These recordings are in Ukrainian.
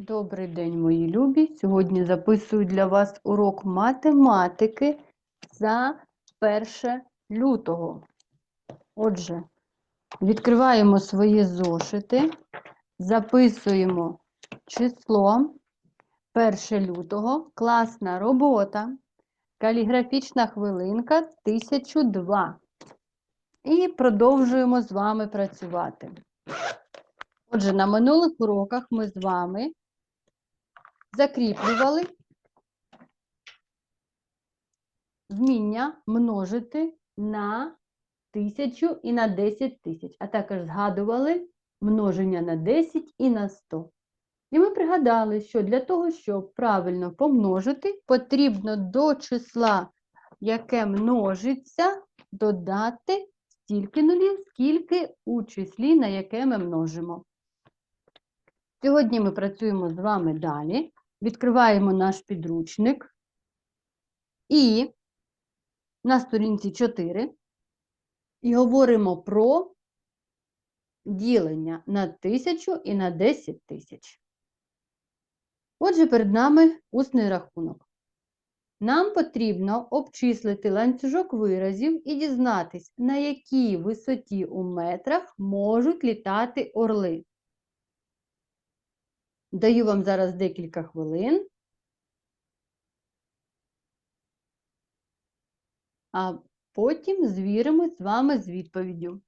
Добрий день, мої любі! Сьогодні записую для вас урок математики за 1 лютого. Отже, відкриваємо свої зошити, записуємо число 1 лютого, класна робота, каліграфічна хвилинка 1002. І продовжуємо з вами працювати. Отже, на минулих уроках ми з вами закріплювали вміння множити на тисячу і на 10 тисяч, а також згадували множення на 10 і на 100. І ми пригадали, що для того, щоб правильно помножити, потрібно до числа, яке множиться, додати стільки нулів, скільки у числі, на яке ми множимо. Сьогодні ми працюємо з вами далі. Відкриваємо наш підручник і на сторінці 4 і говоримо про ділення на тисячу і на 10 тисяч. Отже, перед нами усний рахунок. Нам потрібно обчислити ланцюжок виразів і дізнатись, на якій висоті у метрах можуть літати орли. Даю вам зараз декілька хвилин. А потім звіримось з вами з відповіддю.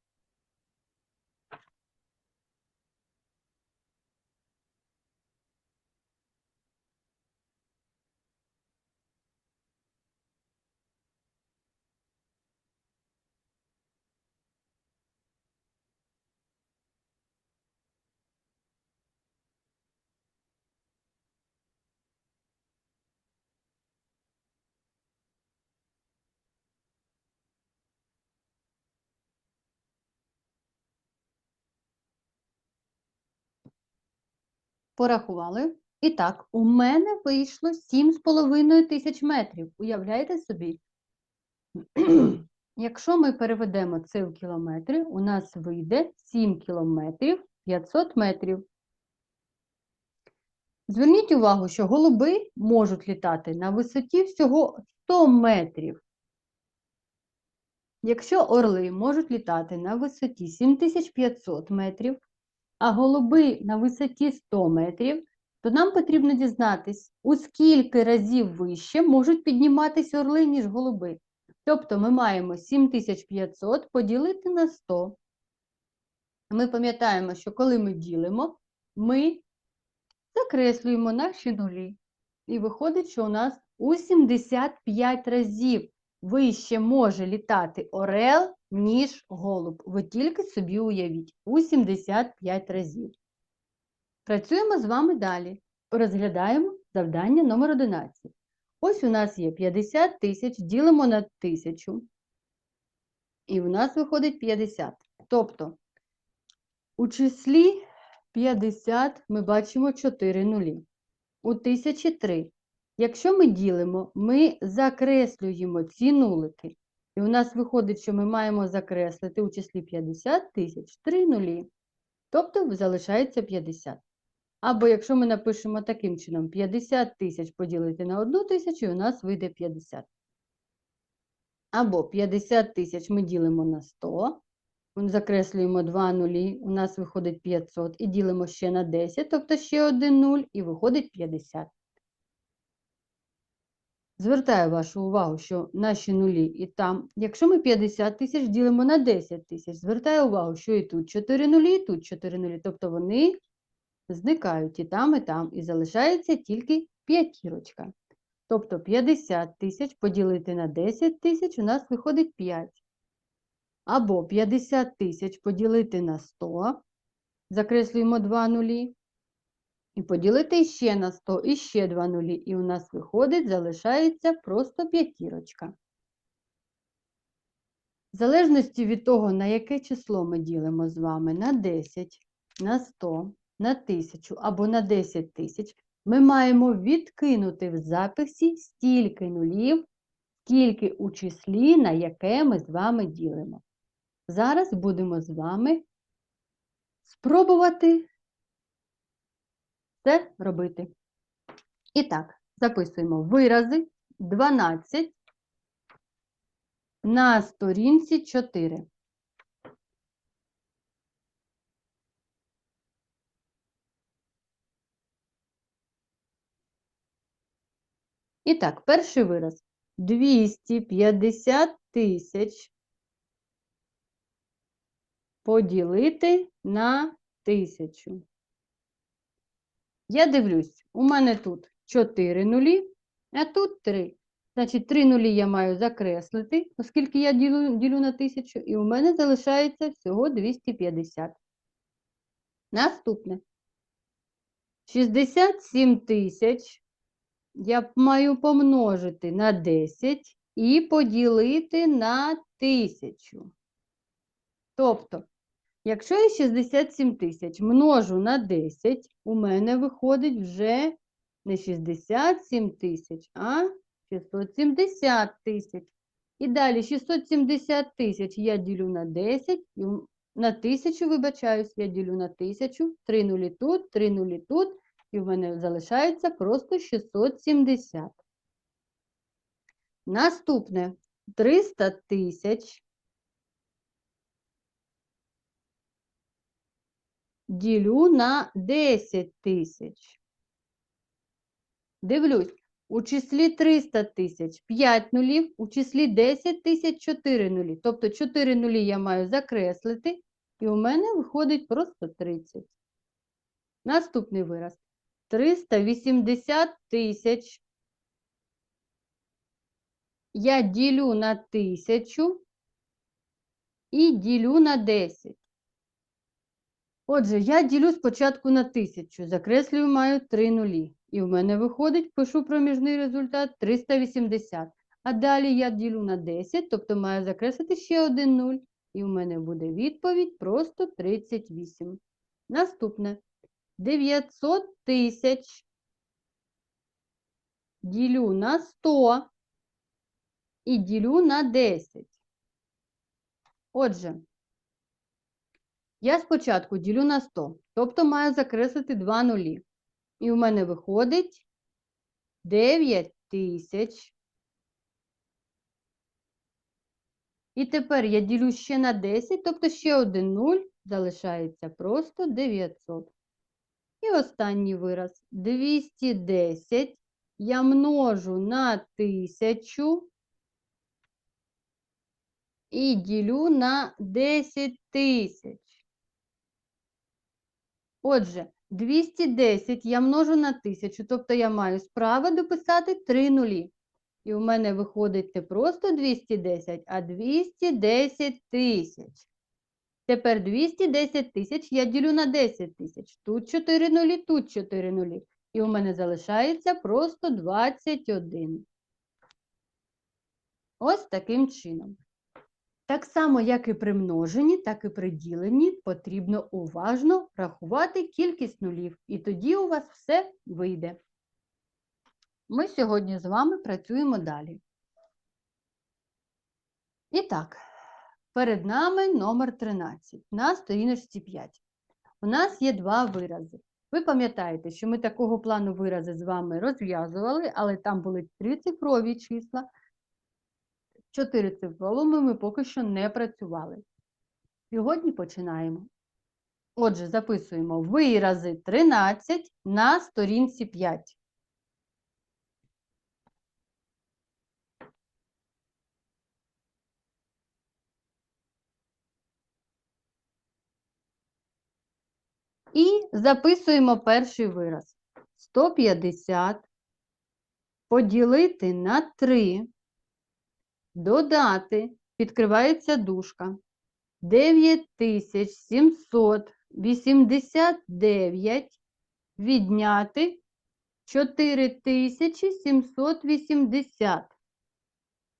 Порахували. І так, у мене вийшло 7,5 тисяч метрів. Уявляєте собі? Якщо ми переведемо це в кілометри, у нас вийде 7 кілометрів 500 метрів. Зверніть увагу, що голуби можуть літати на висоті всього 100 метрів. Якщо орли можуть літати на висоті 7500 метрів, а голуби на висоті 100 метрів, то нам потрібно дізнатись, у скільки разів вище можуть підніматись орли, ніж голуби. Тобто ми маємо 7500 поділити на 100. Ми пам'ятаємо, що коли ми ділимо, ми закреслюємо наші нулі. І виходить, що у нас у 75 разів вище може літати орел, ніж голуб. Ви тільки собі уявіть, у 75 разів. Працюємо з вами далі. Розглядаємо завдання номер 11. Ось у нас є 50 тисяч, ділимо на 1000. І у нас виходить 50. Тобто, у числі 50 ми бачимо 4 нулі. У 1003. Якщо ми ділимо, ми закреслюємо ці нулики. І у нас виходить, що ми маємо закреслити у числі 50 тисяч 3 нулі. Тобто залишається 50. Або якщо ми напишемо таким чином 50 тисяч поділити на 1 тисячу, і у нас вийде 50. Або 50 тисяч ми ділимо на 100. Закреслюємо 2 нулі, у нас виходить 500 і ділимо ще на 10, тобто ще один 0, і виходить 50. Звертаю вашу увагу, що наші нулі і там, якщо ми 50 тисяч ділимо на 10 тисяч, звертаю увагу, що і тут 4 нулі, і тут 4 нулі, тобто вони зникають і там, і там, і залишається тільки п'ятірочка. Тобто 50 тисяч поділити на 10 тисяч у нас виходить 5. Або 50 тисяч поділити на 100, закреслюємо 2 нулі, і поділити ще на 100 і ще 2 нулі, і у нас виходить, залишається просто п'ятірочка. В залежності від того, на яке число ми ділимо з вами, на 10, на 100, на 1000 або на 10 тисяч, ми маємо відкинути в записі стільки нулів, скільки у числі, на яке ми з вами ділимо. Зараз будемо з вами спробувати це робити. І так, записуємо вирази 12 на сторінці 4. І так, перший вираз. 250 тисяч поділити на тисячу. Я дивлюсь, у мене тут 4 нулі, а тут 3. Значить, 3 нулі я маю закреслити, оскільки я ділю, ділю на тисячу, і у мене залишається всього 250. Наступне. 67 тисяч я маю помножити на 10 і поділити на 1000. Тобто, якщо я 67 тисяч множу на 10, у мене виходить вже не 67 тисяч, а 670 тисяч. І далі 670 тисяч я ділю на 10, на 1000, вибачаюсь, я ділю на 1000, 3 нулі тут, 3 нулі тут, і в мене залишається просто 670. Наступне 300 тисяч ділю на 10 тисяч. Дивлюсь, у числі 300 тисяч 5 нулів, у числі 10 тисяч 4 нулі. Тобто 4 нулі я маю закреслити, і у мене виходить просто 30. Наступний вираз. 380 тисяч. Я ділю на тисячу і ділю на 10. Отже, я ділю спочатку на тисячу, закреслюю, маю 3 нулі. І в мене виходить, пишу проміжний результат 380. А далі я ділю на 10, тобто маю закреслити ще один 0. І в мене буде відповідь просто 38. Наступне. 900 тисяч ділю на 100 і ділю на 10. Отже, я спочатку ділю на 100, тобто маю закреслити 2 нулі. І в мене виходить 9 тисяч. І тепер я ділю ще на 10, тобто ще один 0, залишається просто 900. І останній вираз. 210 я множу на 1000 і ділю на 10 тисяч. Отже, 210 я множу на 1000, тобто я маю справа дописати 3 нулі. І у мене виходить не просто 210, а 210 тисяч. Тепер 210 тисяч я ділю на 10 тисяч. Тут 4 нулі, тут 4 нулі. І у мене залишається просто 21. Ось таким чином. Так само, як і при множенні, так і при діленні потрібно уважно рахувати кількість нулів. І тоді у вас все вийде. Ми сьогодні з вами працюємо далі. І так, перед нами номер 13 на сторіночці 5. У нас є два вирази. Ви пам'ятаєте, що ми такого плану вирази з вами розв'язували, але там були трицифрові числа. Чотирицифровими ми поки що не працювали. Сьогодні починаємо. Отже, записуємо вирази 13 на сторінці 5. І записуємо перший вираз. 150 поділити на 3, додати, відкривається душка, 9789 відняти 4780.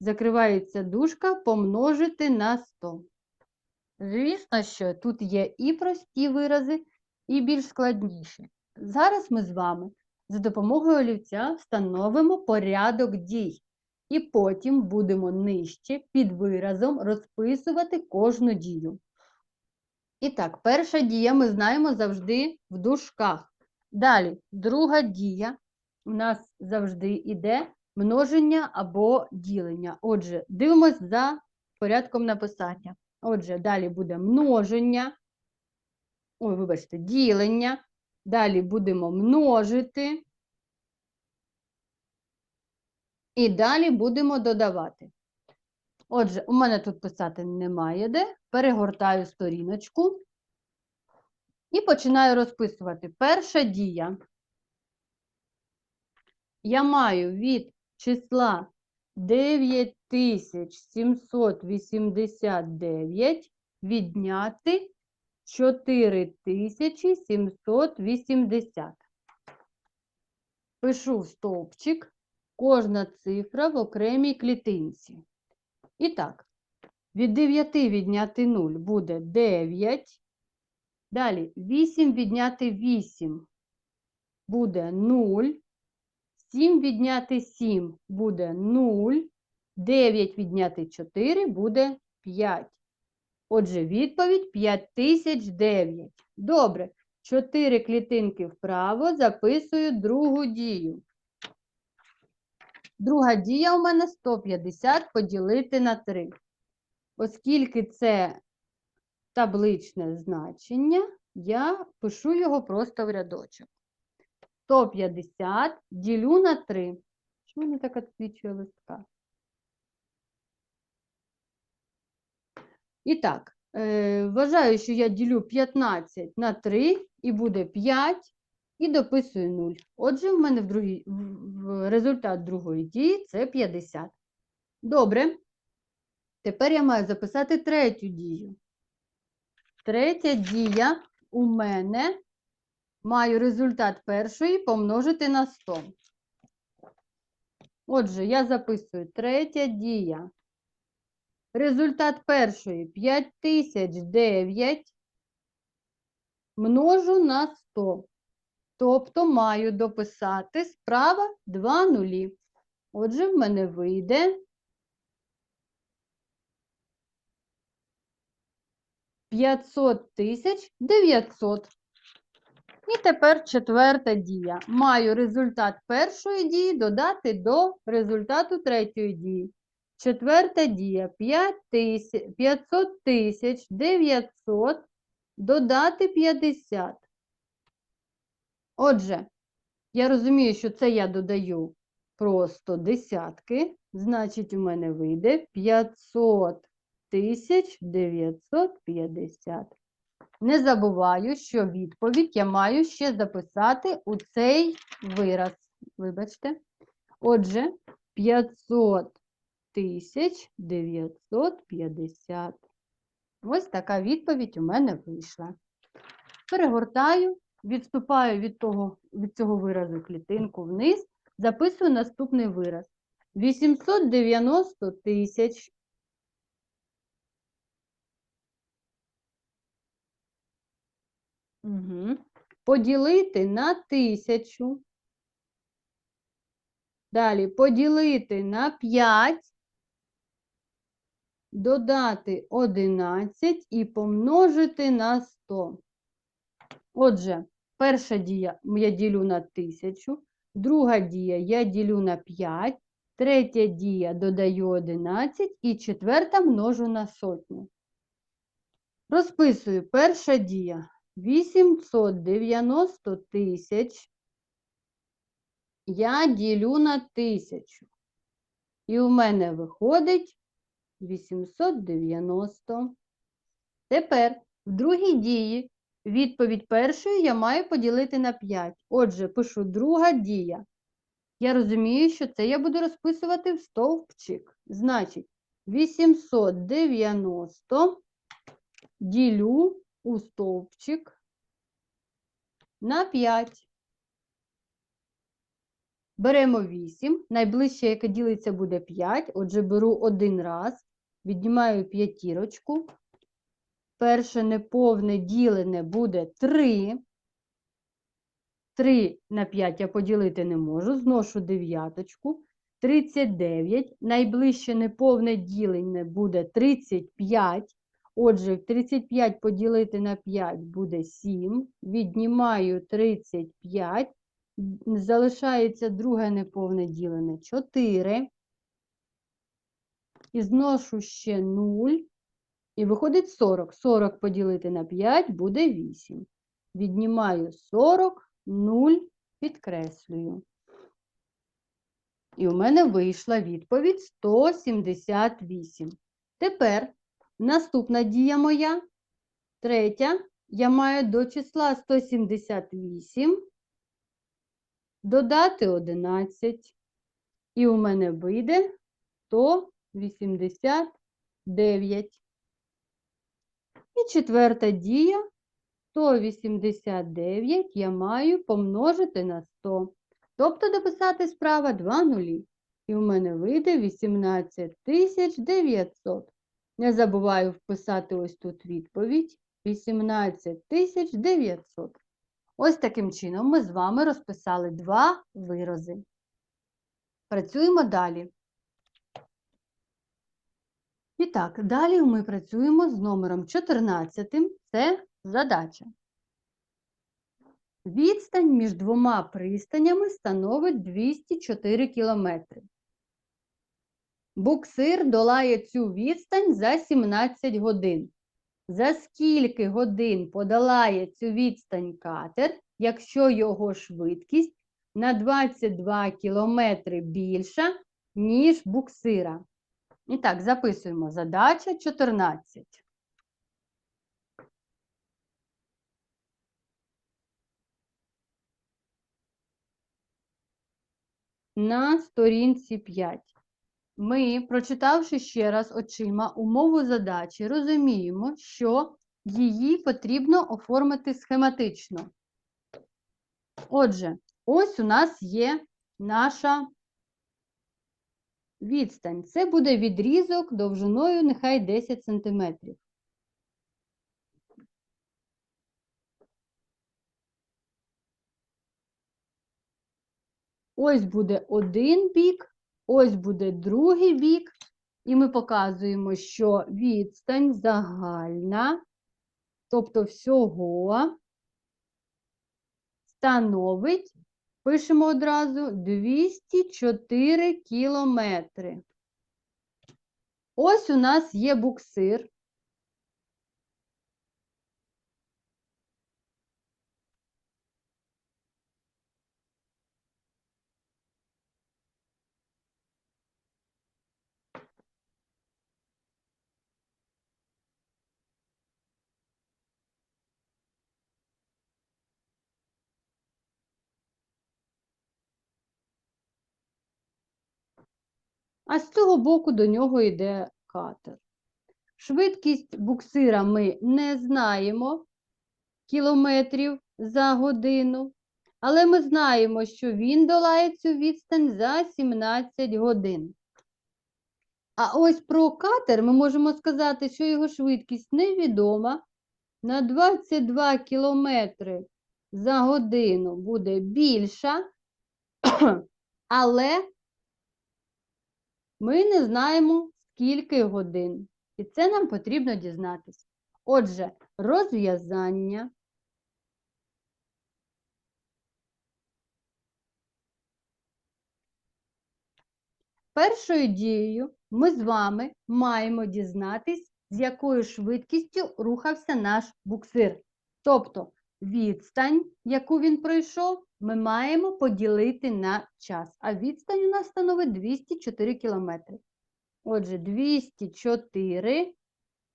Закривається дужка помножити на 100. Звісно, що тут є і прості вирази, і більш складніші. Зараз ми з вами за допомогою олівця встановимо порядок дій. І потім будемо нижче під виразом розписувати кожну дію. І так, перша дія ми знаємо завжди в дужках. Далі, друга дія у нас завжди йде множення або ділення. Отже, дивимось за порядком написання. Отже, далі буде множення. Ой, вибачте, ділення. Далі будемо множити. І далі будемо додавати. Отже, у мене тут писати немає де. Перегортаю сторіночку і починаю розписувати. Перша дія. Я маю від числа 9789 відняти 4780. Пишу стовпчик кожна цифра в окремій клітинці. І так, від 9 відняти 0 буде 9. Далі 8 відняти 8 буде 0. 7 відняти 7 буде 0. 9 відняти 4 буде 5. Отже, відповідь 5009. Добре. 4 клітинки вправо записую другу дію. Друга дія у мене 150 поділити на 3. Оскільки це табличне значення, я пишу його просто в рядочок. 150 ділю на 3. Чому не так відсвічує листка? І так, е, вважаю, що я ділю 15 на 3 і буде 5 і дописую 0. Отже, в мене в, другій, в- результат другої дії це 50. Добре. Тепер я маю записати третю дію. Третя дія у мене маю результат першої помножити на 100. Отже, я записую третя дія. Результат першої 5009 множу на 100. Тобто маю дописати справа 2 нулі. Отже, в мене вийде 500 тисяч 900. І тепер четверта дія. Маю результат першої дії додати до результату третьої дії. Четверта дія 5 тисяч- 500 тисяч 900 додати 50. Отже, я розумію, що це я додаю просто десятки, значить, у мене вийде 500 950. Не забуваю, що відповідь я маю ще записати у цей вираз. Вибачте. Отже, 500 тисяч 950. Ось така відповідь у мене вийшла. Перегортаю, відступаю від, того, від цього виразу клітинку вниз, записую наступний вираз. 890 тисяч Угу. Поділити на тисячу. Далі поділити на 5, додати 11 і помножити на 100. Отже, перша дія я ділю на 1000, друга дія я ділю на 5, третя дія додаю 11 і четверта множу на сотню. Розписую перша дія. 890 тисяч я ділю на тисячу. І у мене виходить 890. Тепер в другій дії відповідь першої я маю поділити на 5. Отже, пишу друга дія. Я розумію, що це я буду розписувати в стовпчик. Значить, 890 ділю у стовпчик на 5. Беремо 8. Найближче, яке ділиться, буде 5. Отже, беру один раз, віднімаю п'ятірочку. Перше неповне ділене буде 3. 3 на 5 я поділити не можу, зношу дев'яточку. 39. Найближче неповне ділене буде 35. Отже, 35 поділити на 5 буде 7. Віднімаю 35. Залишається друге неповне ділене 4. І зношу ще 0. І виходить 40. 40 поділити на 5 буде 8. Віднімаю 40, 0, підкреслюю. І у мене вийшла відповідь 178. Тепер наступна дія моя, третя, я маю до числа 178 додати 11. І у мене вийде 189. І четверта дія 189 я маю помножити на 100. Тобто дописати справа 2 нулі. І у мене вийде 18 900. Не забуваю вписати ось тут відповідь. 18 900. Ось таким чином ми з вами розписали два вирази. Працюємо далі. І так, далі ми працюємо з номером 14. Це задача. Відстань між двома пристанями становить 204 кілометри. Буксир долає цю відстань за 17 годин. За скільки годин подолає цю відстань катер, якщо його швидкість на 22 кілометри більша, ніж буксира? І так, записуємо задача 14. На сторінці 5. Ми, прочитавши ще раз очима умову задачі, розуміємо, що її потрібно оформити схематично. Отже, ось у нас є наша відстань. Це буде відрізок довжиною нехай 10 см. Ось буде один бік, ось буде другий бік, і ми показуємо, що відстань загальна, тобто всього становить, пишемо одразу, 204 кілометри. Ось у нас є буксир. А з цього боку до нього йде катер. Швидкість буксира ми не знаємо кілометрів за годину, але ми знаємо, що він долає цю відстань за 17 годин. А ось про катер ми можемо сказати, що його швидкість невідома. На 22 кілометри за годину буде більша, але ми не знаємо, скільки годин. І це нам потрібно дізнатися. Отже, розв'язання. Першою дією ми з вами маємо дізнатись, з якою швидкістю рухався наш буксир. Тобто відстань, яку він пройшов, ми маємо поділити на час. А відстань у нас становить 204 кілометри. Отже, 204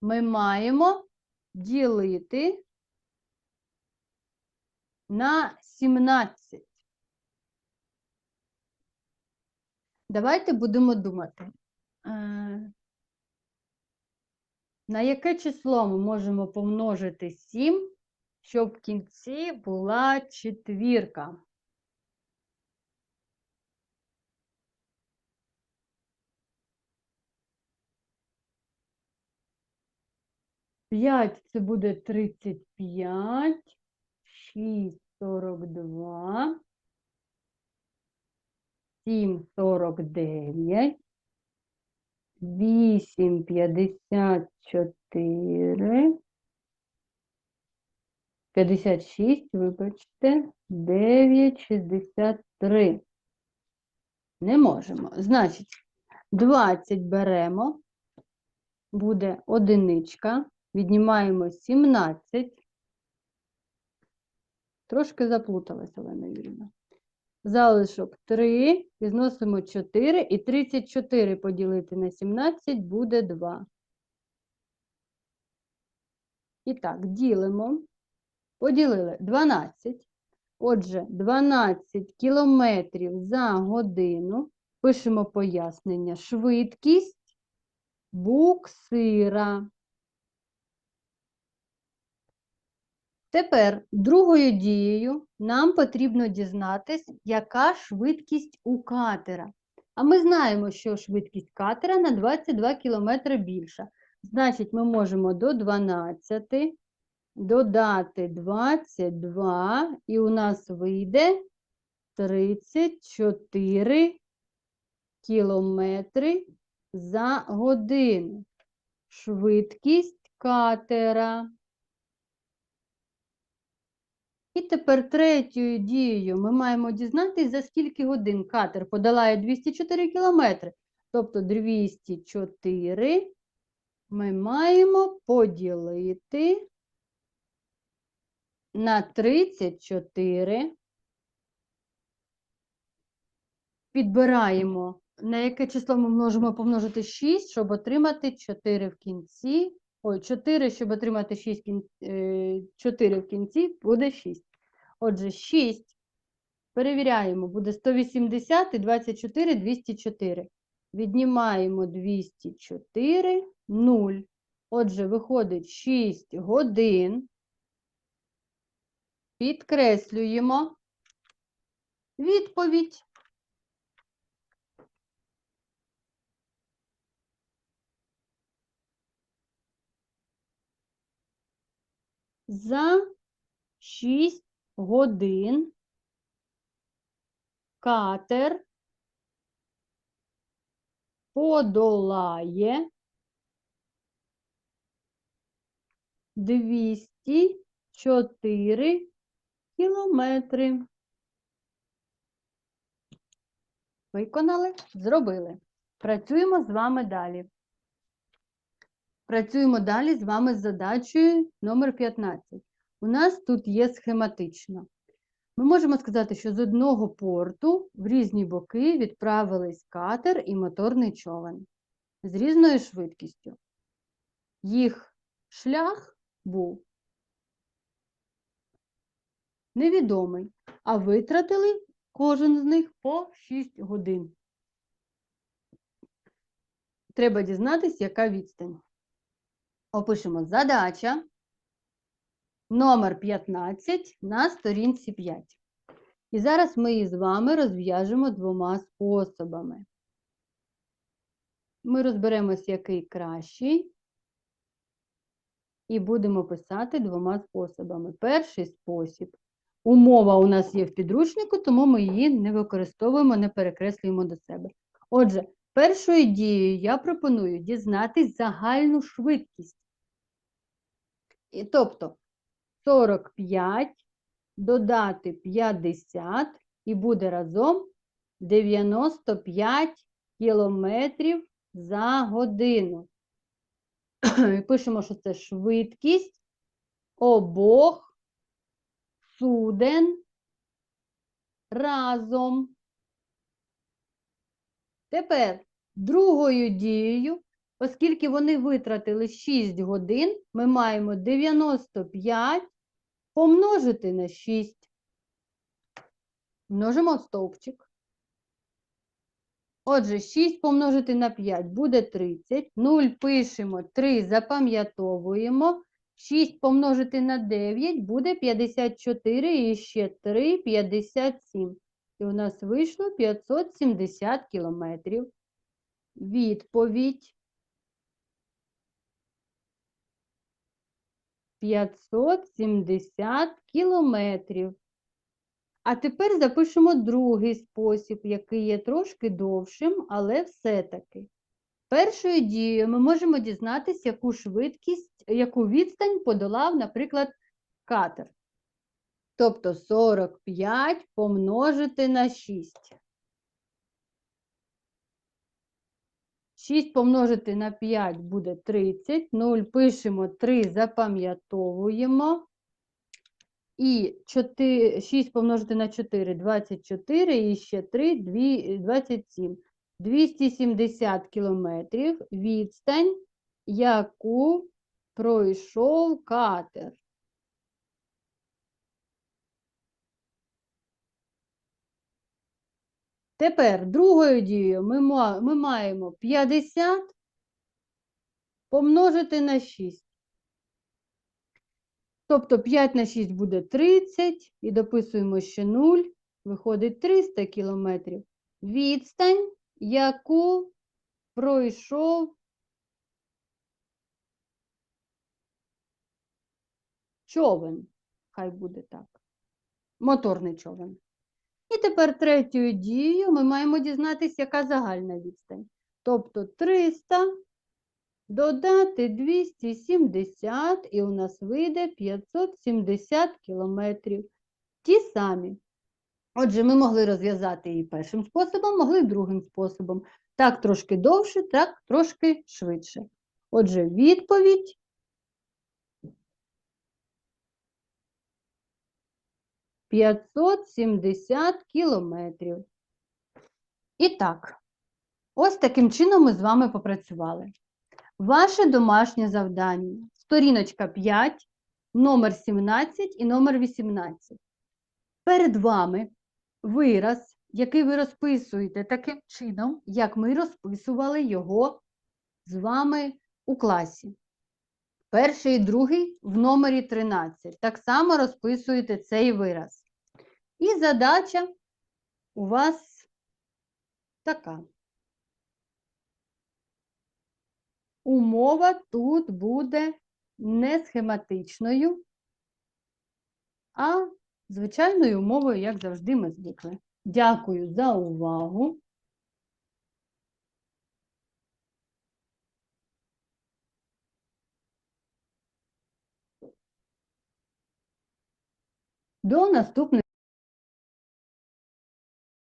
ми маємо ділити на 17. Давайте будемо думати. Е, На яке число ми можемо помножити 7, щоб в кінці була четвірка? П'ять це буде 35, 6 – 42, 7 – 49, 8 – 54, 4, 56, вибачте, 9, 63. Не можемо. Значить, 20 беремо, буде одиничка, віднімаємо 17. Трошки заплуталася, Олена Юрівна. Залишок 3, і зносимо 4, і 34 поділити на 17 буде 2. І так, ділимо. Поділили 12. Отже, 12 кілометрів за годину. Пишемо пояснення. Швидкість буксира. Тепер другою дією нам потрібно дізнатись, яка швидкість у катера. А ми знаємо, що швидкість катера на 22 км більша. Значить, ми можемо до 12 додати 22, і у нас вийде 34 кілометри за годину. Швидкість катера. І тепер третьою дією ми маємо дізнатися, за скільки годин катер подолає 204 кілометри. Тобто 204 ми маємо поділити на 34. Підбираємо, на яке число ми можемо помножити 6, щоб отримати 4 в кінці. Ой, 4, щоб отримати 6 4 в кінці, буде 6. Отже, 6. Перевіряємо, буде 180 і 24, 204. Віднімаємо 204, 0. Отже, виходить 6 годин. Підкреслюємо відповідь. За 6 годин катер подолає 204 кілометри. Виконали, зробили. Працюємо з вами далі. Працюємо далі з вами з задачею номер 15. У нас тут є схематично. Ми можемо сказати, що з одного порту в різні боки відправились катер і моторний човен з різною швидкістю. Їх шлях був невідомий, а витратили кожен з них по 6 годин. Треба дізнатися, яка відстань. Опишемо задача номер 15 на сторінці 5. І зараз ми її з вами розв'яжемо двома способами. Ми розберемось, який кращий, і будемо писати двома способами. Перший спосіб. Умова у нас є в підручнику, тому ми її не використовуємо, не перекреслюємо до себе. Отже, першою дією я пропоную дізнатись загальну швидкість. І, тобто 45 додати 50 і буде разом 95 кілометрів за годину. Пишемо, що це швидкість обох суден разом. Тепер другою дією Оскільки вони витратили 6 годин, ми маємо 95 помножити на 6. Множимо стовпчик. Отже, 6 помножити на 5 буде 30. 0 пишемо, 3 запам'ятовуємо. 6 помножити на 9 буде 54 і ще 3 57. І у нас вийшло 570 кілометрів. Відповідь. 570 кілометрів. А тепер запишемо другий спосіб, який є трошки довшим, але все-таки. Першою дією ми можемо дізнатися, яку швидкість, яку відстань подолав, наприклад, катер. Тобто 45 помножити на 6. 6 помножити на 5 буде 30. 0 пишемо 3, запам'ятовуємо. І 4, 6 помножити на 4 24, і ще 3 2, 27. 270 кілометрів відстань, яку пройшов катер. Тепер другою дією ми, маємо 50 помножити на 6. Тобто 5 на 6 буде 30, і дописуємо ще 0, виходить 300 кілометрів. Відстань, яку пройшов човен. Хай буде так. Моторний човен. І тепер третьою дією ми маємо дізнатися, яка загальна відстань. Тобто 300 додати 270, і у нас вийде 570 кілометрів. Ті самі. Отже, ми могли розв'язати її першим способом, могли другим способом. Так трошки довше, так трошки швидше. Отже, відповідь – 570 кілометрів. І так, ось таким чином ми з вами попрацювали. Ваше домашнє завдання. Сторіночка 5, номер 17 і номер 18. Перед вами вираз, який ви розписуєте таким чином, як ми розписували його з вами у класі. Перший і другий в номері 13. Так само розписуєте цей вираз. І задача у вас така. Умова тут буде не схематичною, а звичайною умовою, як завжди, ми звикли. Дякую за увагу. До наступних